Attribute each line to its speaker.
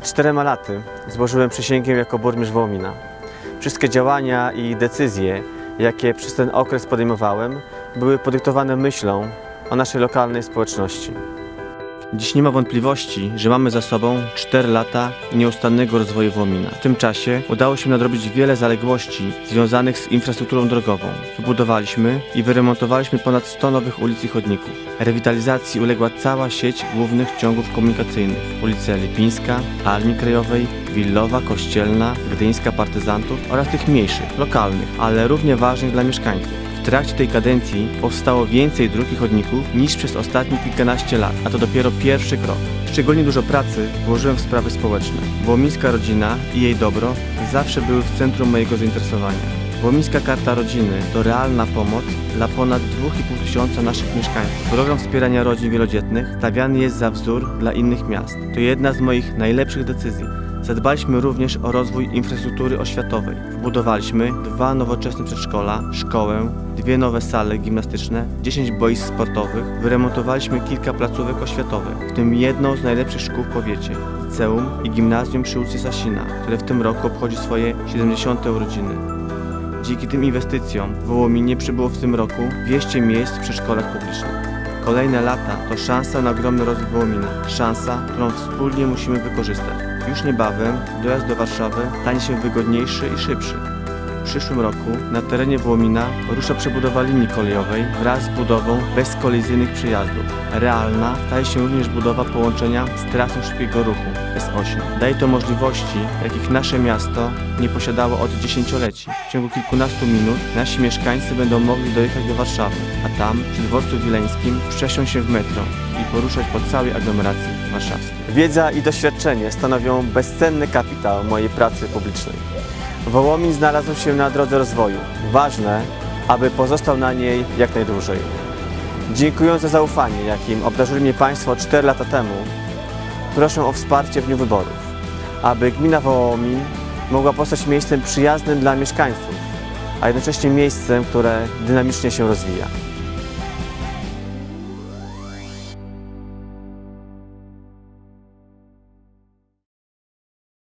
Speaker 1: Przed czterema laty złożyłem przysięgę jako burmistrz Wołomina. Wszystkie działania i decyzje, jakie przez ten okres podejmowałem, były podyktowane myślą o naszej lokalnej społeczności. Dziś nie ma wątpliwości, że mamy za sobą 4 lata nieustannego rozwoju Wołomina. W tym czasie udało się nadrobić wiele zaległości związanych z infrastrukturą drogową. Wybudowaliśmy i wyremontowaliśmy ponad 100 nowych ulic i chodników. Rewitalizacji uległa cała sieć głównych ciągów komunikacyjnych. Ulice Lipińska, Armii Krajowej, Willowa, Kościelna, Gdyńska Partyzantów oraz tych mniejszych, lokalnych, ale równie ważnych dla mieszkańców. Trakcie tej kadencji powstało więcej dróg i chodników niż przez ostatnie kilkanaście lat, a to dopiero pierwszy krok. Szczególnie dużo pracy włożyłem w sprawy społeczne. Wołomińska rodzina i jej dobro zawsze były w centrum mojego zainteresowania. Wołomińska Karta Rodziny to realna pomoc dla ponad 2,5 tysiąca naszych mieszkańców. Program wspierania rodzin wielodzietnych stawiany jest za wzór dla innych miast. To jedna z moich najlepszych decyzji. Zadbaliśmy również o rozwój infrastruktury oświatowej. Wbudowaliśmy dwa nowoczesne przedszkola, szkołę, dwie nowe sale gimnastyczne, 10 boisk sportowych, wyremontowaliśmy kilka placówek oświatowych, w tym jedną z najlepszych szkół w powiecie, liceum i gimnazjum przy ulicy Sasina, które w tym roku obchodzi swoje 70. urodziny. Dzięki tym inwestycjom w Wołominie przybyło w tym roku 200 miejsc w przedszkolach publicznych. Kolejne lata to szansa na ogromny rozwój Wołomina. Szansa, którą wspólnie musimy wykorzystać. Już niebawem dojazd do Warszawy stanie się wygodniejszy i szybszy. Przyszłym roku na terenie Wołomina rusza przebudowa linii kolejowej wraz z budową bezkolizyjnych przejazdów. Realna staje się również budowa połączenia z trasą szybkiego ruchu S8. Daje to możliwości, jakich nasze miasto nie posiadało od dziesięcioleci. W ciągu kilkunastu minut nasi mieszkańcy będą mogli dojechać do Warszawy, a tam przy dworcu wileńskim przesiąść się w metro i poruszać po całej aglomeracji Wiedza i doświadczenie stanowią bezcenny kapitał mojej pracy publicznej. Wołomin znalazł się na drodze rozwoju. Ważne, aby pozostał na niej jak najdłużej. Dziękując za zaufanie, jakim obdarzyli mnie Państwo 4 lata temu, proszę o wsparcie w dniu wyborów, aby gmina Wołomin mogła postać miejscem przyjaznym dla mieszkańców, a jednocześnie miejscem, które dynamicznie się rozwija.